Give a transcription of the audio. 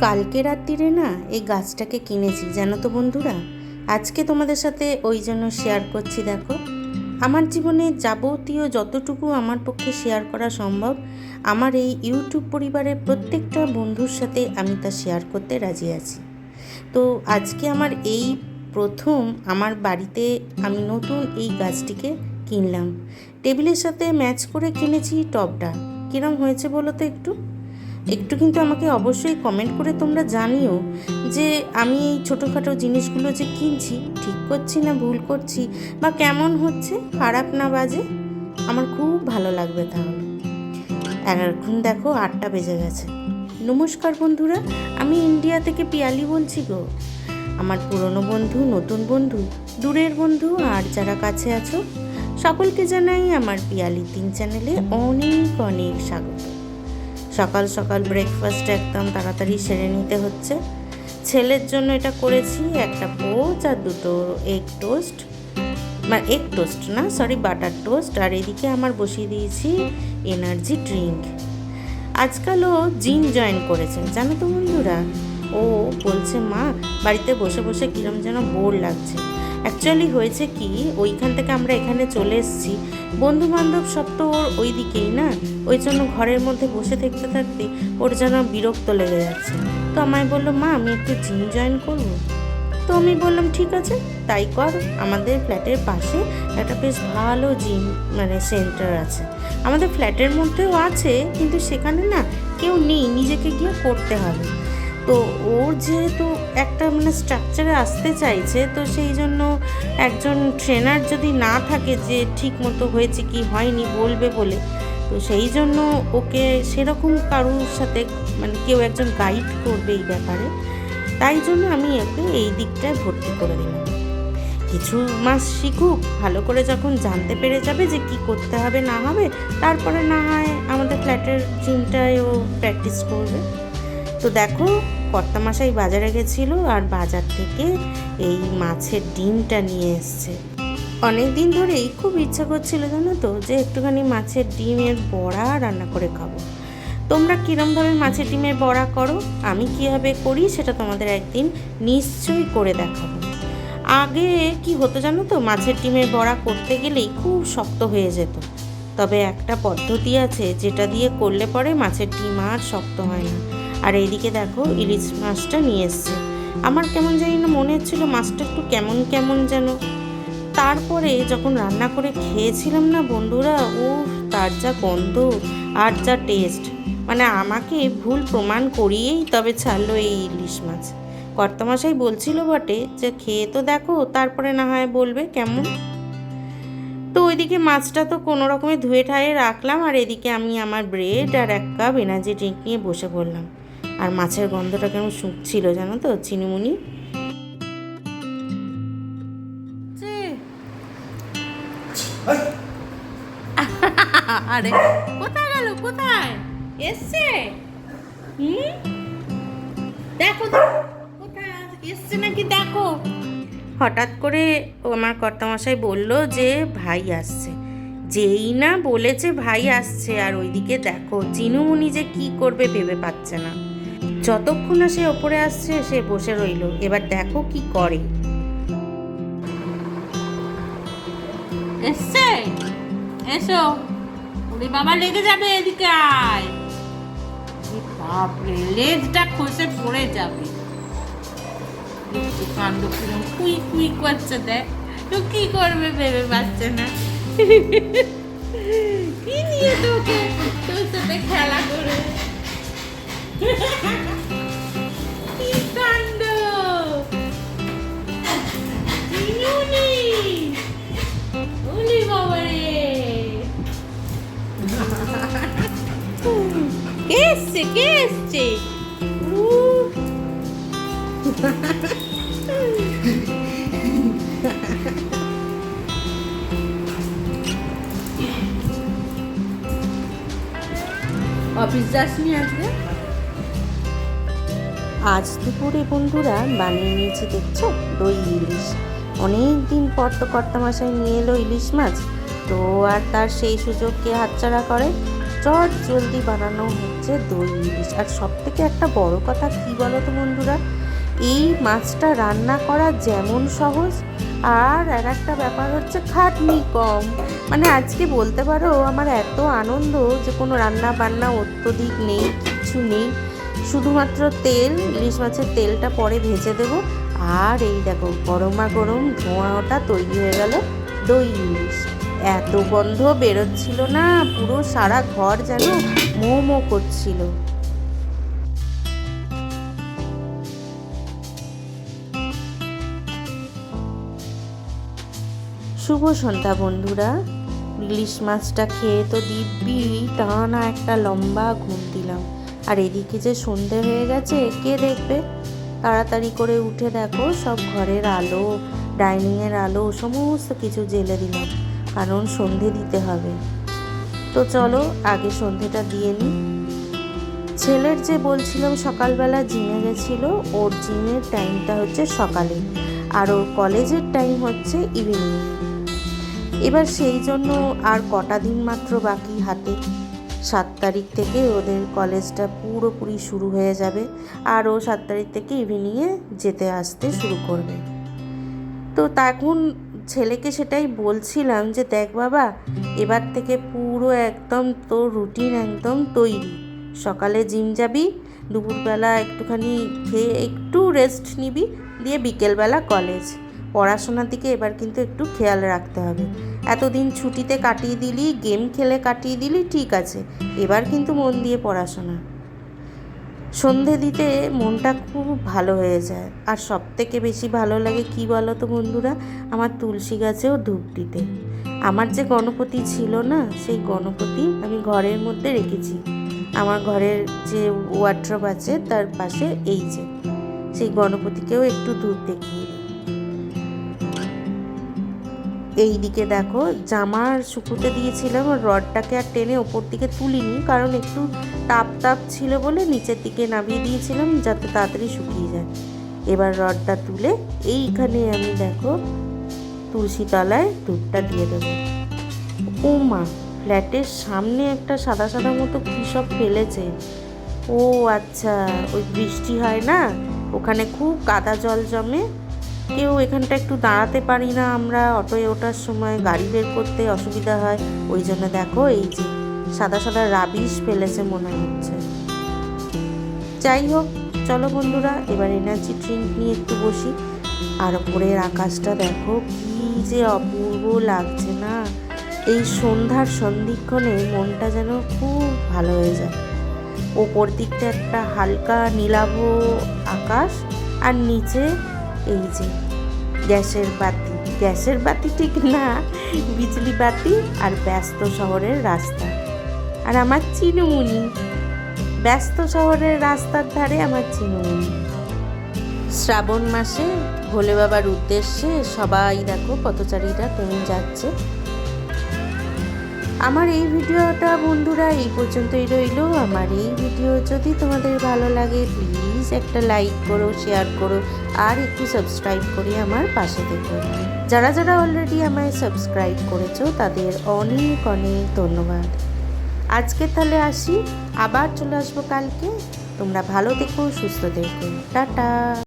কালকে রাত্রিরে না এই গাছটাকে কিনেছি, জানো তো বন্ধুরা? আজকে তোমাদের সাথে ওই জন্য শেয়ার করছি, দেখো। আমার জীবনে যাবতীয় যতটুকু আমার পক্ষে শেয়ার করা সম্ভব, আমার এই ইউটিউব পরিবারের প্রত্যেকটা বন্ধুর সাথে আমি তা শেয়ার করতে রাজি আছি। তো আজকে আমার এই প্রথম আমার বাড়িতে আমি নতুন এই গাছটিকে কিনলাম। টেবিলের সাথে ম্যাচ করে কিনেছি টবটা কিরম হয়েছে বলো তো একটু? একটু কিন্তু আমাকে অবশ্যই কমেন্ট করে তোমরা জানিও যে আমি এই ছোটোখাটো জিনিসগুলো যে কিনছি, ঠিক করছি না, ভুল করছি বা কেমন হচ্ছে, খারাপ না বাজে, আমার খুব ভালো লাগবে তাহলে। এখন দেখো আটটা বেজে গেছে। নমস্কার বন্ধুরা, আমি ইন্ডিয়া থেকে পিয়ালি বলছি গো। আমার পুরনো বন্ধু, নতুন বন্ধু, দূরের বন্ধু আর যারা কাছে আছো, সকলকে জানাই আমার পিয়ালি তিন চ্যানেলে অনেক অনেক স্বাগত। সকাল সকাল ব্রেকফাস্ট একদম তাড়াতাড়ি সেরে নিতে হচ্ছে। ছেলের জন্য এটা করেছি একটা পোচ আর দুটো এগ টোস্ট মানে এগ টোস্ট না সরি বাটার টোস্ট আর এদিকে আমার বসিয়ে দিয়েছি এনার্জি ড্রিঙ্ক আজকাল ও জিম জয়েন করেছেন, জানো তো বন্ধুরা? ও বলছে, মা, বাড়িতে বসে বসে কিরম যেন বোর লাগছে। অ্যাকচুয়ালি হয়েছে কি, ওইখান থেকে আমরা এখানে চলে এসেছি। বন্ধু বান্ধব সব তো ওর ওই দিকেই না? ওই জন্য ঘরের মধ্যে বসে থাকতে থাকতে ওর যেন বিরক্ত লেগে যাচ্ছে। তো আমায় বলল, মা, আমি একটু জিম জয়েন করব। তো আমি বললাম, ঠিক আছে, তাই কর, আমাদের ফ্ল্যাটের পাশে একটা বেশ ভালো জিম মানে সেন্টার আছে। আমাদের ফ্ল্যাটের মধ্যেও আছে, কিন্তু সেখানে না কেউ নেই, নিজেকে গিয়ে করতে হবে। তো ওর যেহেতু একটা মানে স্ট্রাকচারে আসতে চাইছে, তো সেই জন্য একজন ট্রেনার যদি না থাকে যে ঠিক মতো হয়েছে কি হয়নি বলবে বলে, তো সেই জন্য ওকে সেরকম কারুর সাথে মানে কেউ একজন গাইড করবে এই ব্যাপারে। তাই জন্য আমি ওকে এই দিকটায় ভর্তি করে দিলাম। কিছু মাস শিখুক, ভালো করে যখন জানতে পেরে যাবে যে কি করতে হবে না হবে, তারপরে না হয় আমাদের ফ্ল্যাটের জিমটায় ও প্র্যাকটিস করবে। তো দেখো, কর্তামশাই বাজারে গেছিল আর বাজার থেকে এই মাছের ডিমটা নিয়ে এসছে। অনেক দিন ধরেই খুব ইচ্ছা করছিল জানো তো যে একটুখানি মাছের ডিমের বড়া রান্না করে খাব। তোমরা কীরমভাবে মাছের ডিমের বড়া করো? আমি কীভাবে করি সেটা তোমাদের একদিন নিশ্চয়ই করে দেখাবো। আগে কি হতো জানো তো, মাছের ডিমের বড়া করতে গেলেই খুব শক্ত হয়ে যেত। তবে একটা পদ্ধতি আছে, যেটা দিয়ে করলে পরে মাছের ডিম আর শক্ত হয় না। আর এইদিকে দেখো ইলিশ মাছটা নিয়ে এসছে। আমার কেমন জানি না মনে হচ্ছিল মাছটা একটু কেমন কেমন যেন। তারপরে যখন রান্না করে খেয়েছিলাম না বন্ধুরা ও তার যা গন্ধ আর যা টেস্ট মানে আমাকে ভুল প্রমাণ করিয়েই তবে ছাড়লো এই ইলিশ মাছ। কর্তামশাই বলছিল বটে যে, খেয়ে তো দেখো, তারপরে না হয় বলবে কেমন? তো ওইদিকে মাছটা তো কোনো রকমে ধুয়ে ঠায়ে রাখলাম আর এদিকে আমি আমার ব্রেড আর এক কাপ এনার্জি ড্রিঙ্ক নিয়ে বসে পড়লাম। আর মাছের গন্ধটা কেমন শুকছিল জানো তো চিনিমুনি? আরে কোথায় গেল কোথায়? এসছে? হুম? দেখো কোথায় এসছে নাকি দেখো? হঠাৎ করে ও আমার কর্তামশাই বলল যে ভাই আসছে। যেই না বলেছে ভাই আসছে আর ওইদিকে দেখো চিনুমুনি যে কি করবে ভেবে পাচ্ছে না। যতক্ষণ না সে ওপরে আসছে, সে বসে রইল। এবার দেখো কি করে। এসছে? এসো। ওরে বাবা লেগে যাবে এদিকে আয়। বাপরে লেজটা খসে পড়ে যাবে। কাণ্ড কিরম কুই কুই করছে, দেখ। তো কি করবে ভেবে পাচ্ছে না। কি নিয়ে তোকে? তোর সাথে খেলা করে। কি এসছে কে এসছে অফিস যাসনি আজকে আজ দুপুরে বন্ধুরা বানিয়ে নিয়েছি দেখছ? দই ইলিশ। অনেক দিন পর তো কর্তামশাই নিয়ে এলো ইলিশ মাছ। তো আর তার সেই সুযোগকে হাতছাড়া করে? চট জলদি বানানো হচ্ছে দই ইলিশ। আর সব থেকে একটা বড় কথা কী বলো তো বন্ধুরা? এই মাছটা রান্না করা যেমন সহজ, আর আর একটা ব্যাপার হচ্ছে খাটনি কম। মানে আজকে বলতে পারো, আমার এত আনন্দ যে কোনো রান্না বান্না অত্যধিক নেই কিছু নেই। শুধুমাত্র তেল, ইলিশ মাছের তেলটা পরে ভেজে দেবো। আর এই দেখো, গরমা গরম ধোঁয়া ওটা তৈরি হয়ে গেল দই ইলিশ। এত গন্ধ বেরোচ্ছিল না, পুরো সারা ঘর যেন মো মো করছিল। শুভ সন্ধ্যা বন্ধুরা। ইলিশ মাছটা খেয়ে তো দিব্যি টানা একটা লম্বা ঘুম দিলাম। আর এদিকে যে সন্ধে হয়ে গেছে, কে দেখবে? তাড়াতাড়ি করে উঠে দেখো, সব ঘরের আলো, ডাইনিংয়ের আলো, সমস্ত কিছু জেলে দিলাম কারণ সন্ধে দিতে হবে। তো চলো, আগে সন্ধেটা দিয়ে নিই। ছেলের যে বলছিলাম সকালবেলা জিমে গেছিল, ওর জিমের টাইমটা হচ্ছে সকালে, আর ওর কলেজের টাইম হচ্ছে ইভিনিং। এবার সেই জন্য আর কটা দিন মাত্র বাকি হাতে। সাত তারিখ থেকে ওদের কলেজটা পুরোপুরি শুরু হয়ে যাবে আর ও সাত তারিখ থেকে ইভিনিংয়ে যেতে আসতে শুরু করবে। তো তখন ছেলেকে সেটাই বলছিলাম যে, দেখ বাবা, এবার থেকে পুরো একদম তোর রুটিন একদম তৈরি। সকালে জিম যাবি, দুপুরবেলা একটুখানি খেয়ে একটু রেস্ট নিবি, দিয়ে বিকেলবেলা কলেজ পড়াশোনার দিকে এবার কিন্তু একটু খেয়াল রাখতে হবে। এতদিন ছুটিতে কাটিয়ে দিলি, গেম খেলে কাটিয়ে দিলি, ঠিক আছে। এবার কিন্তু মন দিয়ে পড়াশোনা। সন্ধে দিতে মনটা খুব ভালো হয়ে যায়। আর সব থেকে বেশি ভালো লাগে কি বলো তো বন্ধুরা? আমার তুলসী গাছেও ধূপ দিতে আমার যে গণপতি ছিল না, সেই গণপতি আমি ঘরের মধ্যে রেখেছি। আমার ঘরের যে ওয়ার্ড্রপ আছে, তার পাশে এই যে। সেই গণপতিকেও একটু ধূপ দেখিয়ে এই দিকে দেখো জামার শুকুতে দিয়েছিলাম আর রডটাকে আর টেনে ওপর দিকে তুলিনি, কারণ একটু তাপ তাপ ছিল বলে নিচের দিকে নামিয়ে দিয়েছিলাম যাতে তাড়াতাড়ি শুকিয়ে যায়। এবার রডটা তুলে এইখানে আমি দেখো তুলসী তলায় ধূপটা দিয়ে দেবো। ও মা, ফ্ল্যাটের সামনে একটা সাদা সাদা মতো কী সব ফেলেছে। ও আচ্ছা ওই বৃষ্টি হয় না? ওখানে খুব কাদা জল জমে। কেউ এখানটা একটু দাঁড়াতে পারি না আমরা, অটোয় ওঠার সময় গাড়ি বের করতে অসুবিধা হয়। ওই জন্য দেখো এই যে সাদা সাদা রাবিশ ফেলেছে মনে হচ্ছে। যাই হোক, চলো বন্ধুরা, এবার এনার্জি ড্রিঙ্ক নিয়ে একটু বসি। আর ওপরের আকাশটা দেখো কি যে অপূর্ব লাগছে না। এই সন্ধ্যার সন্ধিক্ষণে মনটা যেন খুব ভালো হয়ে যায়। ওপর দিকটা একটা হালকা নীলাভ আকাশ, আর নিচে এই যে, গ্যাসের বাতি। গ্যাসের বাতি ঠিক না, বিজলি বাতি আর ব্যস্ত শহরের রাস্তা। আর আমার চিনুমুনি ব্যস্ত শহরের রাস্তার ধারে আমার চিনুমুনি শ্রাবণ মাসে ভোলে বাবার উদ্দেশ্যে সবাই দেখো পথচারীরা কমে যাচ্ছে। আমার এই ভিডিওটা বন্ধুরা এই পর্যন্তই রইল। আমার এই ভিডিও যদি তোমাদের ভালো লাগে প্লিজ একটা লাইক করো শেয়ার করো, আর একটু সাবস্ক্রাইব করে আমার পাশে দেখো। যারা যারা অলরেডি আমায় সাবস্ক্রাইব করেছ, তাদের অনেক অনেক ধন্যবাদ। আজকে তাহলে আসি, আবার চলে আসব কালকে। তোমরা ভালো দেখো সুস্থ দেখো টাটা।